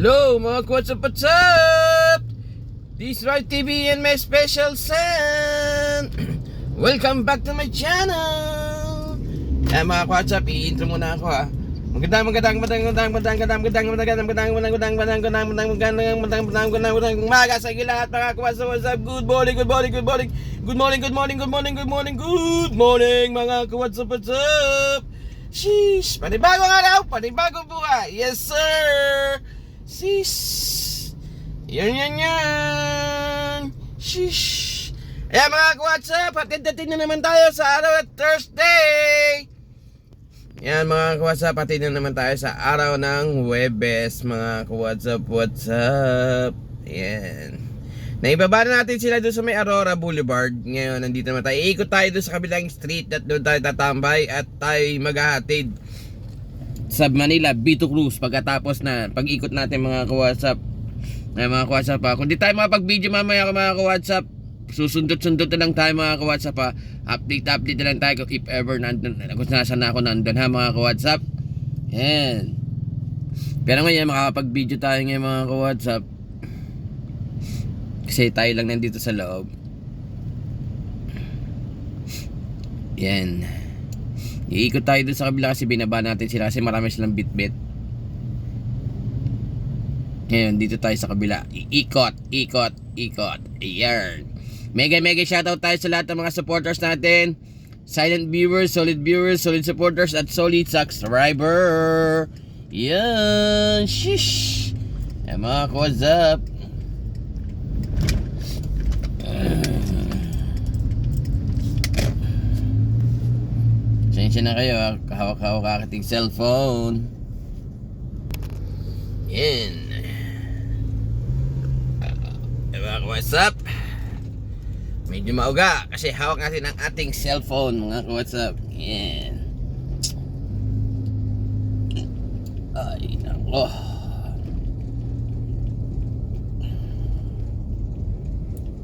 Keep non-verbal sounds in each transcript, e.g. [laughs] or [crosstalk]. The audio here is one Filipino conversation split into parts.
Hello mga up, what's? This is Right TV and my special son. Welcome back to my channel. Eh mga up, i-intro muna ako ha. Magandang magandang magandang magandang magandang magandang magandang magandang magandang magandang magandang magandang magandang magandang magandang magandang umaga sa inyo lahat mga up, what's up? Good morning, good morning, good morning. Good morning, good morning, good morning, good morning, good morning mga up, what's up? Sheesh! Panibagong araw, panibagong buhay. Yes, sir! Sis! Yan, yan, yan! Sheesh! Ayan mga ka-WhatsApp, hatid-hatid na naman tayo sa araw at Thursday! Yan mga ka-WhatsApp, hatid na naman tayo sa araw ng Webes, mga ka-WhatsApp, WhatsApp. Yan. Naibaba na natin sila doon sa may Aurora Boulevard. Ngayon, nandito naman tayo. Iikot tayo doon sa kabilang street at doon tayo tatambay at tayo maghahatid sa Manila, Bito Cruz pagkatapos na pag-ikot natin mga ka-WhatsApp. Ay mga ka-WhatsApp ha. Kung di tayo makapag-video mamaya mga ka-WhatsApp, susundot-sundot na lang tayo mga ka-WhatsApp ha. Update update na lang tayo if ever nandun, kung nasan ako nandun ha mga ka-WhatsApp. Yan. Pero ngayon makakapag-video tayo ngayon mga ka-WhatsApp. Kasi tayo lang nandito sa loob. Yan. Iikot tayo dun sa kabila kasi binaba natin sila kasi marami silang bit-bit. Ngayon, dito tayo sa kabila. Iikot, ikot, ikot. Ayan. Mega mega shoutout tayo sa lahat ng mga supporters natin. Silent viewers, solid viewers, solid supporters, at solid subscriber. Yan. Shish. Yan mga what's up? Pasensya na kayo, ah. kahawak-hawak ang ating cellphone. Yan. Uh, what's up? Medyo mauga kasi hawak natin ang ating cellphone mga what's up? Yan. Ay, nako.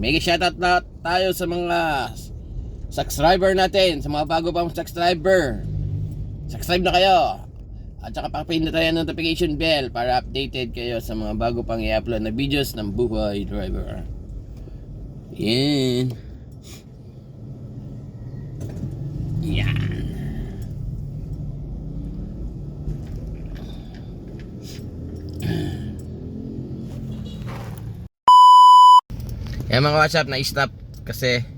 Mega shoutout na tayo sa mga subscriber natin, sa mga bago pang subscriber. Subscribe na kayo. At saka pakipin na tayo ng notification bell para updated kayo sa mga bago pang i-upload na videos ng Buhay Driver. Yan. Yan. Yan mga WhatsApp, na-stop kasi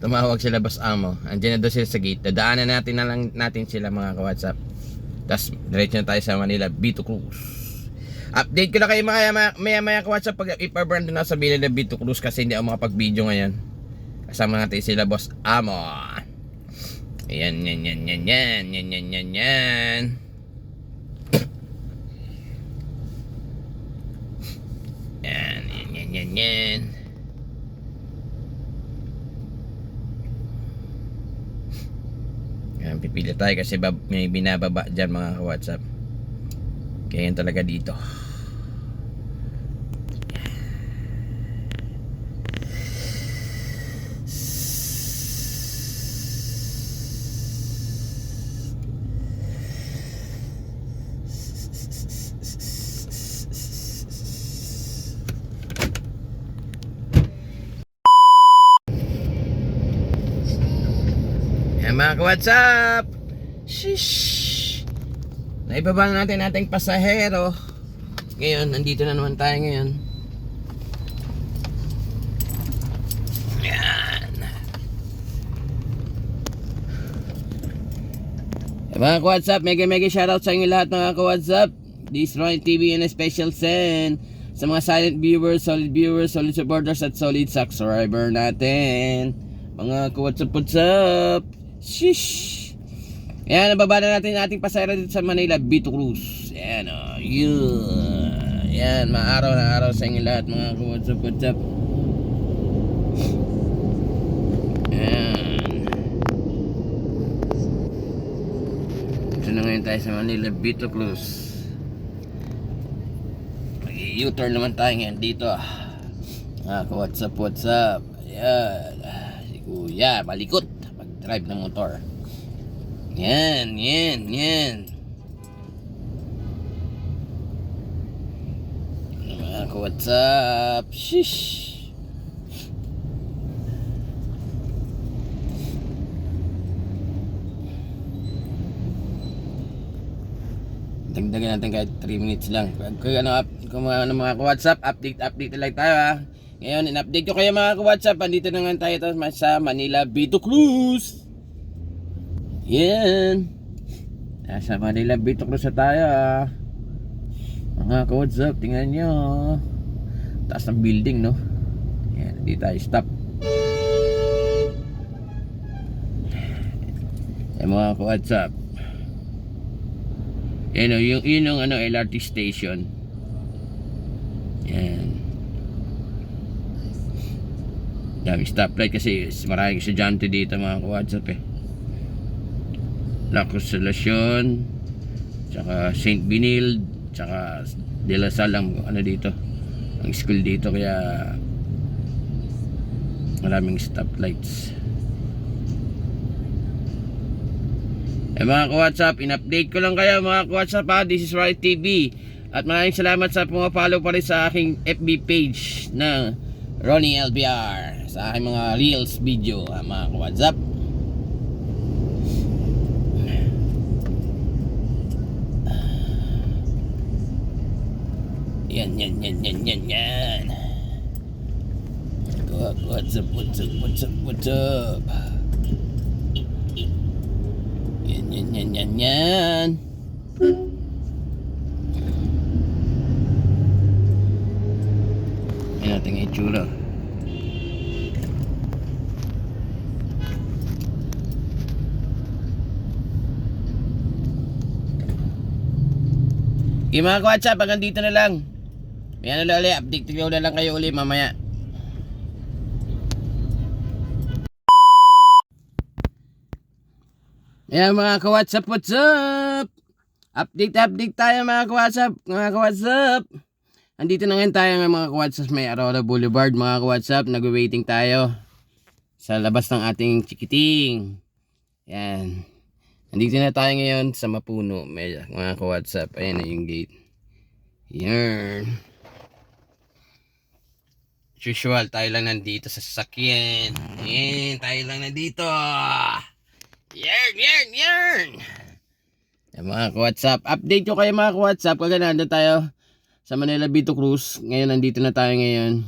tumawag sila Boss Amo. Andiyan na doon sila sa gate. Dadaanan natin na lang natin sila mga ka-WhatsApp. Tapos diretso na tayo sa Manila, B2 Cruz. Update ko na kayo maya maya, maya, maya ka-WhatsApp pag ipa-brand na sa Manila B2 Cruz kasi hindi ako makapag-video ngayon. Kasama natin sila Boss Amo. Yan, yan, yan, yan, yan, yan, yan, yan, yan. Yan, yan, yan, yan, yan. Yan, pipili tayo kasi may binababa dyan mga ka-whatsapp. Kaya yan talaga dito. Mga ka-whatsapp. Shish. Naibaba na natin ating pasahero. Ngayon, nandito na naman tayo ngayon. Yan. Yan mga ka-whatsapp, mega mega shoutout sa inyo lahat mga ka-whatsapp. This Roy TV and a special send sa mga silent viewers, solid viewers, solid supporters at solid subscriber natin. Mga ka-whatsapp, what's up? Shish! Yan, nababa na natin ating pasayro dito sa Manila, Bito Cruz. Yan, o. Oh, yun. Yan, maaraw na araw sa inyo lahat, mga ka-whatsapp, what's up? Yan. Ito na ngayon tayo sa Manila, Bito Cruz. Mag-u-turn naman tayo ngayon dito. Ah, ka-whatsapp, what's up? Ayan. Si Kuya, malikot. Mag-drive ng motor. Yan, yan, yan. what's up? Shish! Dagdagan natin kahit 3 minutes lang. Kung ano, kung ano mga WhatsApp, update, update lang tayo ha. Ngayon, in-update ko kayo mga WhatsApp. Andito na nga tayo sa Manila Bito Cruise. Yan. Nasa Manila Bito Cruise na tayo ha. Mga ka-WhatsApp, tingnan nyo. Taas ng building, no? Yan, hindi tayo stop. Yan mga ka-WhatsApp. Yan o, yung, yun yung ano, LRT station. Yan. Daming stoplight kasi maraming estudyante dito mga ka-WhatsApp eh. La Consolacion, tsaka St. Benilde, tsaka De La Salle ang ano dito. Ang school dito kaya maraming stoplights. Eh mga ka-WhatsApp, in-update ko lang kayo mga ka-WhatsApp ha. This is Right TV. At maraming salamat sa pumapollow pa rin sa aking FB page na Ronnie LBR. Sa aking mga Reels video ha, mga ka-WhatsApp. Yan, yan, yan, yan, yan, yan. What's up, what's up, what's up? Yan, yan, yan, yan, yan. Yan natin ang itsura. Yung mga WhatsApp, hanggang dito na lang. May ano lang ulit, update ko na lang kayo ulit mamaya. Ayan mga ka-WhatsApp, what's up? Update, update tayo mga ka-WhatsApp, mga ka-WhatsApp. Andito na ngayon tayo ng mga ka-WhatsApp may Aurora Boulevard, mga ka-WhatsApp. Nag-waiting tayo sa labas ng ating chikiting. Yan. Andito na tayo ngayon sa Mapuno, may, mga ka-WhatsApp. Ayan na yung gate. Yan. As Usual, tayo lang nandito sa sasakyan. Yan, tayo lang nandito. Yarn, yarn, yarn! Yan mga ka-WhatsApp. Update ko kayo mga ka-WhatsApp. Kaya nandun tayo sa Manila Bito Cruz. Ngayon, nandito na tayo ngayon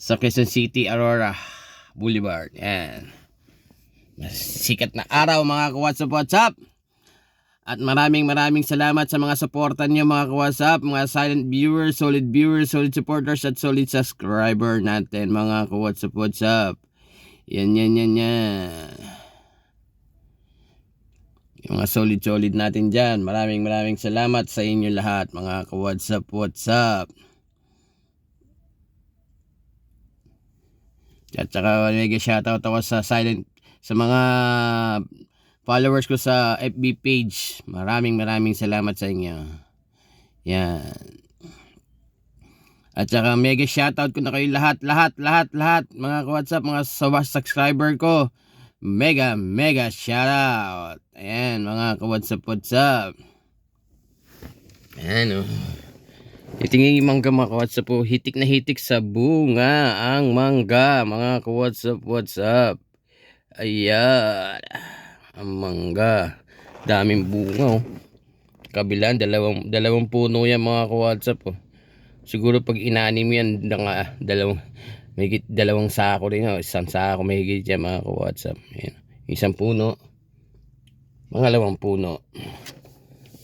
sa Quezon City, Aurora Boulevard. Yan. Sikat na araw mga ka-WhatsApp, WhatsApp. At maraming maraming salamat sa mga suporta niyo mga ka-WhatsApp, mga silent viewers, solid viewers, solid supporters at solid subscriber natin mga ka-WhatsApp, WhatsApp. Yan, yan, yan, yan. Yung mga solid-solid natin dyan. Maraming maraming salamat sa inyo lahat, mga ka-WhatsApp, WhatsApp. At saka mega shoutout ako sa silent sa mga followers ko sa FB page. Maraming maraming salamat sa inyo. Yan. At saka mega shoutout ko na kayo lahat, lahat, lahat, lahat. Mga ka-WhatsApp, mga subscriber ko. Mega, mega shoutout. Ayan, mga ka-WhatsApp, WhatsApp. Ayan, oh. Itingin yung mangga mga ka-WhatsApp po. Hitik na hitik sa bunga ang mangga, mga ka-WhatsApp, WhatsApp. Ayan. Ang mangga. Daming bunga, oh. Kabilaan, dalawang, dalawang puno yan mga ka-WhatsApp, oh. Siguro pag inanim yan, dalawang, may dalawang sako rin, oh. isang sako may higit yan mga ka-WhatsApp. Isang puno, pangalawang puno.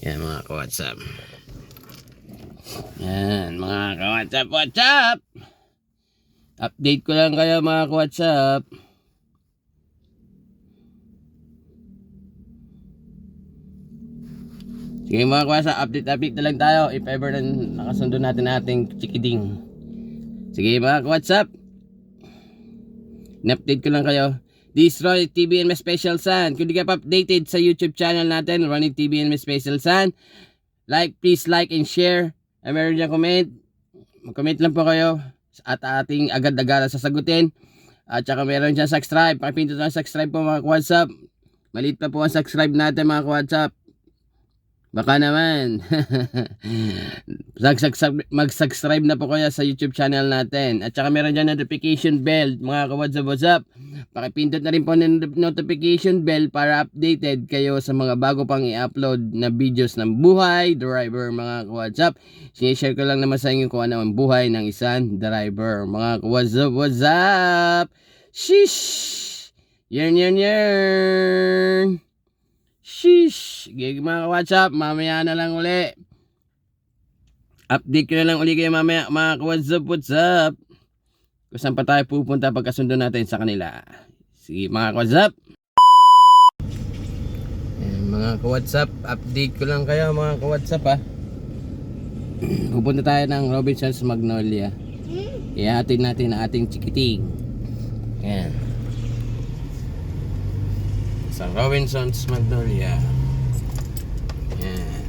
Yan mga ka-WhatsApp. Yan mga ka-WhatsApp, WhatsApp! Update ko lang kayo mga ka-WhatsApp. Sige mga kwasa, update-update na lang tayo if ever na nakasundo natin ating chikiding. Sige mga WhatsApp. In-update ko lang kayo. This and my Special Sun. Kung di ka pa updated sa YouTube channel natin, Ronnie my Special Sun, like, please like and share. Ay meron dyan comment. Mag-comment lang po kayo at ating agad-agad sasagutin. At saka meron dyan subscribe. Pakipindot lang subscribe po mga WhatsApp. Maliit pa po ang subscribe natin mga WhatsApp. Baka naman. [laughs] Mag-subscribe na po kayo sa YouTube channel natin. At saka meron dyan notification bell. Mga ka-WhatsApp, WhatsApp. Pakipindot na rin po ng notification bell para updated kayo sa mga bago pang i-upload na videos ng buhay, driver, mga ka-WhatsApp. Sinishare ko lang naman sa inyo kung ano ang buhay ng isang driver. Mga ka-WhatsApp, WhatsApp. Shish! Yan, yan, yan. Shish! Sige mga ka-WhatsApp, mamaya na lang uli. Update ko na lang uli kayo mamaya mga ka-WhatsApp, WhatsApp. Kung saan pa tayo pupunta pagkasundo natin sa kanila. Sige mga ka-WhatsApp. Ayan, mga ka-WhatsApp, update ko lang kayo mga ka-WhatsApp ha. [clears throat] Pupunta tayo ng Robinson's Magnolia. Ihatid natin ang ating chikiting. Ayan. Sa Robinson's Magnolia. Ayan.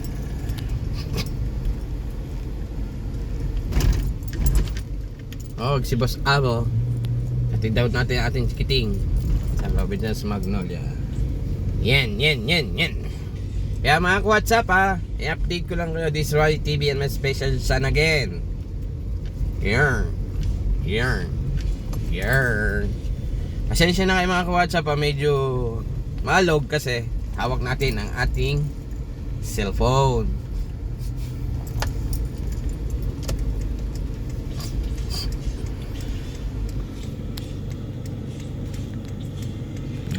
Oh, si Boss Abo. Hatid daw natin ang ating chikiting sa Robinson's Magnolia. Yan, yan, yan, yan. Kaya mga ka-WhatsApp ha, i-update ko lang kayo this Roy TV and my special son again. Yan. Yan. Yan. Pasensya na kayo mga ka-WhatsApp ha, medyo malog kasi hawak natin ang ating cellphone.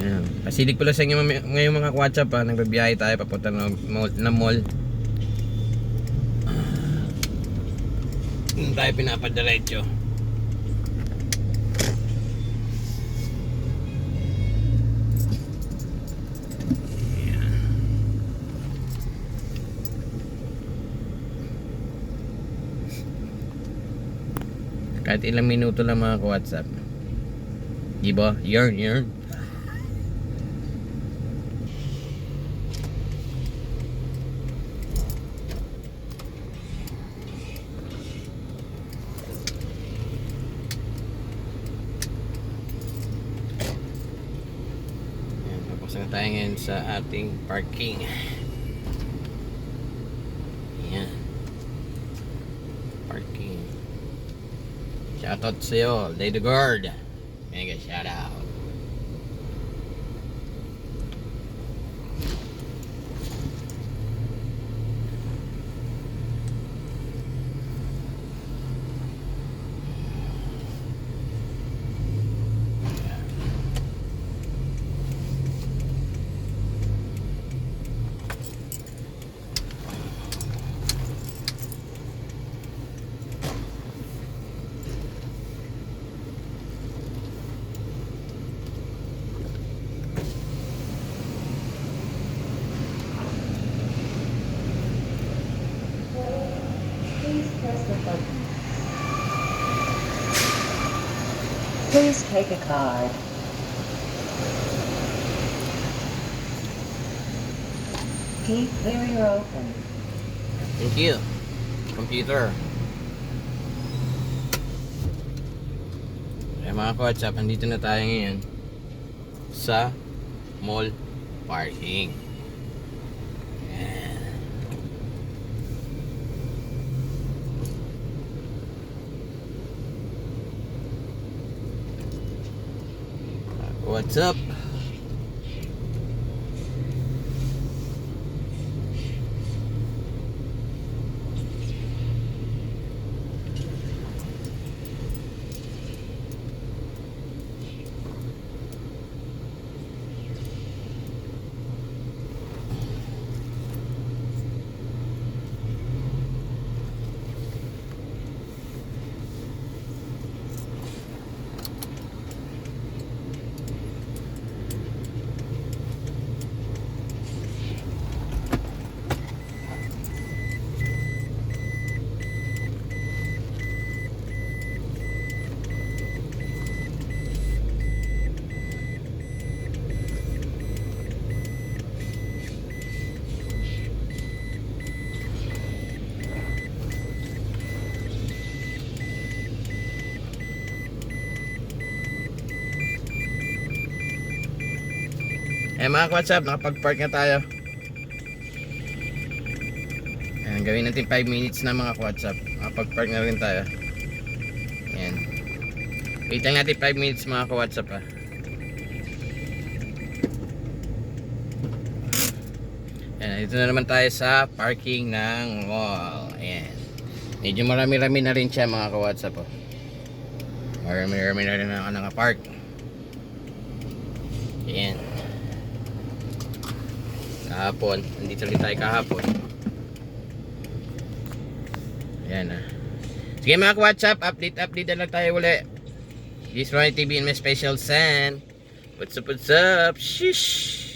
Ayan. Pasilig pala sa inyo mami- ngayon mga WhatsApp ha, nagbabiyahe tayo papunta ng mall, na mall. Doon tayo pinapadiretso. Kahit ilang minuto lang mga WhatsApp. Di ba? Yarn, yarn. Tapos na tayo ngayon sa ating parking. Ayan. Parking. Shoutout sa'yo, Lady Guard. Mega shoutout. Please take a card. Keep your open. Thank you. Computer. Kaya mga ka-WhatsApp, andito na tayo ngayon sa mall parking. What's up? Eh mga WhatsApp, nakapag-park na tayo. gawin natin 5 minutes na mga WhatsApp. Makapag-park na rin tayo. Ayan. Wait lang natin 5 minutes mga WhatsApp ah. Ayan, dito na naman tayo sa parking ng mall. Ayan. Medyo marami-rami na rin siya mga ka-WhatsApp. Oh. Marami-rami na rin ang naka-park. Ayan. Kahapon. Nandito rin tayo kahapon. Ayan ah. Sige mga ka-WhatsApp, update-update na lang tayo uli. This Ronnie TV and my special San. What's up, what's up? Shish!